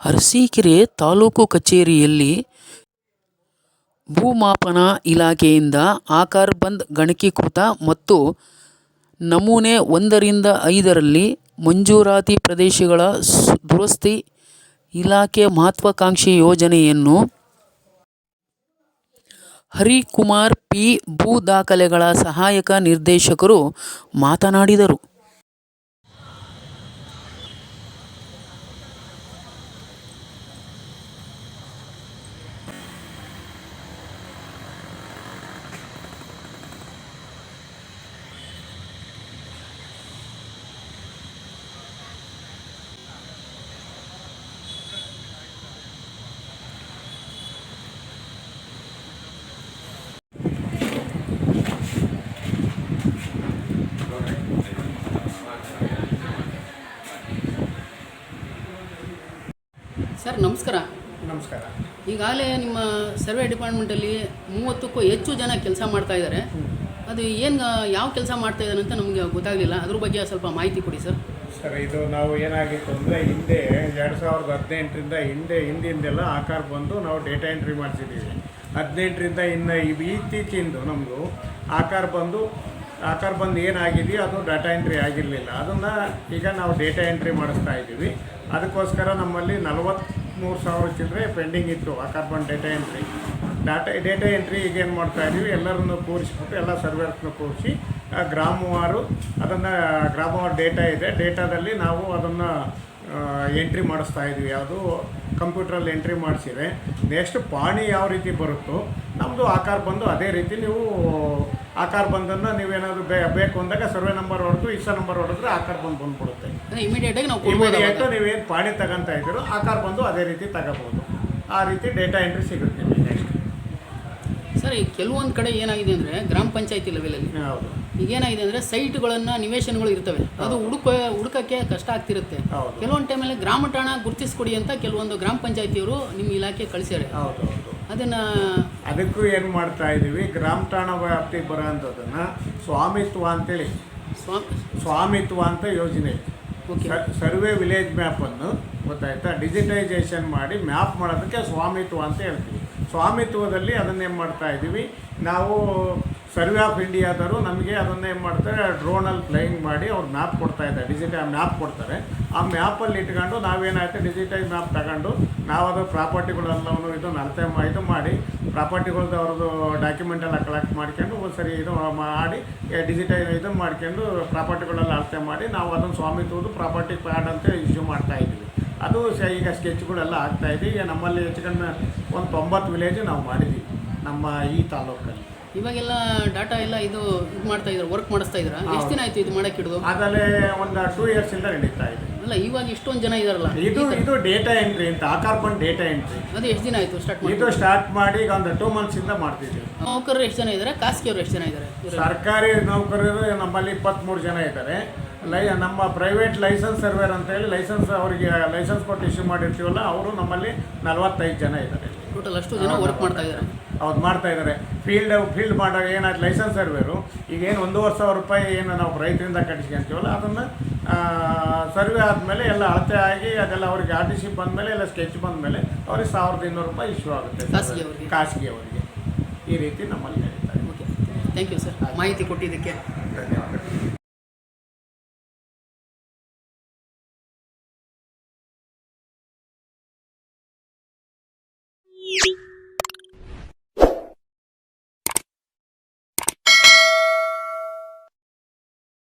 ಅರಸೀಕೆರೆ ತಾಲೂಕು ಕಚೇರಿಯಲ್ಲಿ ಭೂಮಾಪನ ಇಲಾಖೆಯಿಂದ ಆಕಾರಬಂದ್ ಗಣಕೀಕೃತ ಮತ್ತು ನಮೂನೆ ಒಂದರಿಂದ ಐದರಲ್ಲಿ ಮಂಜೂರಾತಿ ಪ್ರದೇಶಗಳ ದುರಸ್ತಿ ಇಲಾಖೆ ಮಹತ್ವಾಕಾಂಕ್ಷಿ ಯೋಜನೆಯನ್ನು ಹರಿಕುಮಾರ್ ಪಿ ಭೂ ದಾಖಲೆಗಳ ಸಹಾಯಕ ನಿರ್ದೇಶಕರು ಮಾತನಾಡಿದರು. ಸರ್ ನಮಸ್ಕಾರ. ನಮಸ್ಕಾರ. ಈಗಾಗಲೇ ನಿಮ್ಮ ಸರ್ವೆ ಡಿಪಾರ್ಟ್ಮೆಂಟಲ್ಲಿ ಮೂವತ್ತಕ್ಕೂ ಹೆಚ್ಚು ಜನ ಕೆಲಸ ಮಾಡ್ತಾ ಇದ್ದಾರೆ. ಅದು ಏನು ಯಾವ ಕೆಲಸ ಮಾಡ್ತಾ ಇದ್ದಾರೆ ಅಂತ ನಮಗೆ ಗೊತ್ತಾಗಲಿಲ್ಲ. ಅದ್ರ ಬಗ್ಗೆ ಸ್ವಲ್ಪ ಮಾಹಿತಿ ಕೊಡಿ ಸರ್. ಸರ್ ಇದು ನಾವು ಏನಾಗಿತ್ತು ಅಂದರೆ ಹಿಂದೆ ಎರಡು ಸಾವಿರದ ಹದಿನೆಂಟರಿಂದ ಹಿಂದೆ ಹಿಂದಿಂದೆಲ್ಲ ಆಕಾರ ಬಂದು ನಾವು ಡೇಟಾ ಎಂಟ್ರಿ ಮಾಡಿಸಿದ್ದೀವಿ. ಹದಿನೆಂಟರಿಂದ ಇನ್ನು ಇತ್ತೀಚಿಂದು ನಮ್ಮದು ಆಕಾರ ಬಂದು ಆಕಾರ ಬಂದು ಏನಾಗಿದೆಯೋ ಅದು ಡಾಟಾ ಎಂಟ್ರಿ ಆಗಿರಲಿಲ್ಲ. ಅದನ್ನು ಈಗ ನಾವು ಡೇಟಾ ಎಂಟ್ರಿ ಮಾಡಿಸ್ತಾ ಇದ್ದೀವಿ. ಅದಕ್ಕೋಸ್ಕರ ನಮ್ಮಲ್ಲಿ ನಲವತ್ತ್ಮೂರು ಸಾವಿರ ಚಿಲ್ಲರೆ ಪೆಂಡಿಂಗ್ ಇತ್ತು ಆಕಾರ ಬಂದು data entry data data entry ಈಗ ಏನು ಮಾಡ್ತಾ ಇದ್ದೀವಿ? ಎಲ್ಲರನ್ನು ಕೂರಿಸ್ಬಿಟ್ಟು ಎಲ್ಲ ಸರ್ವೇರ್ಸ್ನ ಕೂರಿಸಿ ಗ್ರಾಮವಾರು ಅದನ್ನು ಗ್ರಾಮವಾರು ಡೇಟಾ ಇದೆ. ಡೇಟಾದಲ್ಲಿ ನಾವು ಅದನ್ನು ಎಂಟ್ರಿ ಮಾಡಿಸ್ತಾ ಇದ್ವಿ ಯಾವುದು ಕಂಪ್ಯೂಟ್ರಲ್ಲಿ ಎಂಟ್ರಿ ಮಾಡಿಸಿದೆ ನೆಕ್ಸ್ಟ್ ಪಾಣಿ ಯಾವ ರೀತಿ ಬರುತ್ತೋ ನಮ್ಮದು ಆಕಾರ ಬಂದು ಅದೇ ರೀತಿ ನೀವು ಆಕಾರ ಬಂದನ್ನು ನೀವೇನಾದರೂ ಬೇ ಬೇಕು ಅಂದಾಗ ಸರ್ವೆ ನಂಬರ್ ಹೊಡೆದು ಇಸ ನಂಬರ್ ಹೊಡೆದ್ರೆ ಆಕಾರ ಬಂದು ಬಂದ್ಬಿಡುತ್ತೆ. ಇಮಿಡಿಯೇಟ್ ಆಗಿ ನಾವು ಇಮಿಡಿಯೇಟು ನೀವೇನು ಪಾಣಿ ತಗೊಂತ ಇದ್ದೀರೋ ಆಕಾರ ಬಂದು ಅದೇ ರೀತಿ ತಗೋಬೋದು. ಆ ರೀತಿ ಡೇಟಾ ಎಂಟ್ರಿ ಸಿಗುತ್ತೆ ನೆಕ್ಸ್ಟ್ ಸರ್ ಈ ಕೆಲವೊಂದು ಕಡೆ ಏನಾಗಿದೆ ಅಂದರೆ ಗ್ರಾಮ ಪಂಚಾಯತಿ ಲೆವೆಲಲ್ಲಿ ಹೌದು. ಈಗ ಏನಾಗಿದೆ ಅಂದರೆ ಸೈಟ್ಗಳನ್ನು ನಿವೇಶನಗಳು ಇರ್ತವೆ. ಅದು ಹುಡುಕ ಹುಡುಕಕ್ಕೆ ಕಷ್ಟ ಆಗ್ತಿರುತ್ತೆ. ಕೆಲವೊಂದು ಟೈಮಲ್ಲಿ ಗ್ರಾಮ ಠಾಣ ಗುರುತಿಸ್ಕೊಡಿ ಅಂತ ಕೆಲವೊಂದು ಗ್ರಾಮ ಪಂಚಾಯತಿಯವರು ನಿಮ್ಮ ಇಲಾಖೆ ಕಳಿಸ್ಯಾರೆ. ಅದನ್ನು ಅದಕ್ಕೂ ಏನು ಮಾಡ್ತಾ ಇದ್ದೀವಿ ಗ್ರಾಮ ಠಾಣ ವ್ಯಾಪ್ತಿಗೆ ಬರೋ ಅಂಥದ್ದನ್ನು ಸ್ವಾಮಿತ್ವ ಅಂತೇಳಿ. ಹೇಳಿ ಸ್ವಾಮಿತ್ವ ಅಂತ ಯೋಜನೆ ಸರ್ವೆ ವಿಲೇಜ್ ಮ್ಯಾಪನ್ನು ಗೊತ್ತಾಯ್ತಾ? ಡಿಜಿಟೈಸೇಷನ್ ಮಾಡಿ ಮ್ಯಾಪ್ ಮಾಡೋದಕ್ಕೆ ಸ್ವಾಮಿತ್ವ ಅಂತ ಹೇಳ್ತೀವಿ. ಸ್ವಾಮಿತ್ವದಲ್ಲಿ ಅದನ್ನೇನು ಮಾಡ್ತಾ ಇದ್ದೀವಿ ನಾವು ಸರ್ವೆ ಆಫ್ ಇಂಡಿಯಾದವರು ನಮಗೆ ಅದನ್ನೇ ಏನು ಮಾಡ್ತಾರೆ ಡ್ರೋನಲ್ಲಿ ಫ್ಲೈಯಿಂಗ್ ಮಾಡಿ ಅವ್ರು ಮ್ಯಾಪ್ ಕೊಡ್ತಾ ಇದ್ದಾರೆ. ಡಿಜಿಟಲ್ ಮ್ಯಾಪ್ ಕೊಡ್ತಾರೆ. ಆ ಮ್ಯಾಪಲ್ಲಿ ಇಟ್ಕೊಂಡು ನಾವೇನಾಯಿತು ಡಿಜಿಟೈಸ್ ಮ್ಯಾಪ್ ತಗೊಂಡು ನಾವು ಅದು ಪ್ರಾಪರ್ಟಿಗಳೆಲ್ಲವನ್ನು ಇದನ್ನು ಮಾ- ಇದು ಮಾಡಿ ಪ್ರಾಪರ್ಟಿಗಳ್ದು ಅವ್ರದ್ದು ಡಾಕ್ಯುಮೆಂಟ್ ಎಲ್ಲ ಕಲೆಕ್ಟ್ ಮಾಡ್ಕೊಂಡು ಒಂದು ಸರಿ ಇದು ಮಾಡಿ ಡಿಜಿಟಲ್ ಇದು ಮಾಡ್ಕೊಂಡು ಪ್ರಾಪರ್ಟಿಗಳೆಲ್ಲ ಅಳತೆ ಮಾಡಿ ನಾವು ಅದನ್ನು ಸ್ವಾಮಿತ್ವದ್ದು ಪ್ರಾಪರ್ಟಿ ಕಾರ್ಡ್ ಅಂತ ಇಶ್ಯೂ ಮಾಡ್ತಾ ಇದ್ದೀವಿ. ಅದು ಈಗ ಸ್ಕೆಚ್ಗಳೆಲ್ಲ ಆಗ್ತಾಯಿದೆ ಈಗ ನಮ್ಮಲ್ಲಿ ಹೆಚ್ಚು ಕಡಿಮೆ ಒಂದು ತೊಂಬತ್ತು ವಿಲೇಜ್ ನಾವು ಮಾಡಿದ್ದೀವಿ ನಮ್ಮ ಈ ತಾಲೂಕಲ್ಲಿ. ಇವಾಗೆಲ್ಲ ಡಾಟಾ ಎಲ್ಲ ಇದು ಇದು ಮಾಡ್ತಾ ಇದ್ದಾರೆ ವರ್ಕ್ ಮಾಡಿಸ್ತಾ ಇದ್ದೀರಾ ಎಷ್ಟು ದಿನ ಆಯ್ತು ಇದು ಮಾಡಕ್ಕೆ ಹಿಡಿದು? ಆಗಲೇ ಒಂದು ಟೂ ಇಂದ ನಡೀತಾ ಇದೆ. ಅಲ್ಲ ಇವಾಗ ಇಷ್ಟೊಂದು ಜನ ಇದಾರಲ್ಲ ಇದು ಇದು ಡೇಟಾ ಎಂಟ್ರಿ ಅಂತ ಆಕಾರ ಬಂದು ಡೇಟಾ ಎಂಟ್ರಿ ಅದು ಎಷ್ಟು ದಿನ ಆಯ್ತು ಸ್ಟಾರ್ಟ್ ಮಾಡಿ ಇದು ಸ್ಟಾರ್ಟ್ ಮಾಡಿ ಈಗ ಒಂದು ಟೂ ಇಂದ ಮಾಡ್ತಿದ್ದೀವಿ. ನೌಕರರು ಎಷ್ಟು ಜನ ಇದ್ದಾರೆ ಖಾಸಗಿಯವರು ಎಷ್ಟು ಜನ ಇದ್ದಾರೆ ಸರ್ಕಾರಿ ನೌಕರರು ನಮ್ಮಲ್ಲಿ ಇಪ್ಪತ್ತ್ಮೂರು ಜನ ಇದ್ದಾರೆ ಲೈ ನಮ್ಮ ಪ್ರೈವೇಟ್ ಲೈಸೆನ್ಸ್ ಸರ್ವೇರ್ ಅಂತ ಹೇಳಿ ಲೈಸೆನ್ಸ್ ಅವರಿಗೆ ಲೈಸೆನ್ಸ್ ಕೊಟ್ಟು ಇಶ್ಯೂ ಮಾಡಿರ್ತೀವಲ್ಲ ಅವರು ನಮ್ಮಲ್ಲಿ ನಲವತ್ತೈದು ಜನ ಇದ್ದಾರೆ ಟೋಟಲ್ ಅಷ್ಟು ಜನ ವರ್ಕ್ ಮಾಡ್ತಾ ಇದ್ದಾರೆ. ಅವ್ರು ಮಾಡ್ತಾ ಇದ್ದಾರೆ. ಫೀಲ್ಡ್ ಫೀಲ್ಡ್ ಮಾಡೋ ಏನಾಯ್ತು? ಲೈಸೆನ್ಸ್ ಸರ್ವೇರು ಈಗ ಏನು ಒಂದೂವರೆ ಸಾವಿರ ರೂಪಾಯಿ ಏನು ನಾವು ರೈತರಿಂದ ಕಟ್ಟಿಸ್ಕೊಂತೀವಲ್ಲ ಅದನ್ನು ಸರ್ವೆ ಆದಮೇಲೆ ಎಲ್ಲ ಅಳತೆ ಆಗಿ ಅದೆಲ್ಲ ಅವ್ರಿಗೆ ಆರ್ ಟಿ ಸಿ ಬಂದಮೇಲೆ ಎಲ್ಲ ಸ್ಕೆಚ್ ಬಂದಮೇಲೆ ಅವ್ರಿಗೆ ಸಾವಿರದ ಇನ್ನೂರು ರೂಪಾಯಿ ಇಶ್ಯೂ ಆಗುತ್ತೆ. ಖಾಸಗಿ ಅವರಿಗೆ ಈ ರೀತಿ ನಮ್ಮಲ್ಲಿ ನಡೀತಾರೆ ಥ್ಯಾಂಕ್ ಯು ಸರ್ ಮಾಹಿತಿ ಕೊಟ್ಟಿದ್ದಕ್ಕೆ. ಧನ್ಯವಾದ you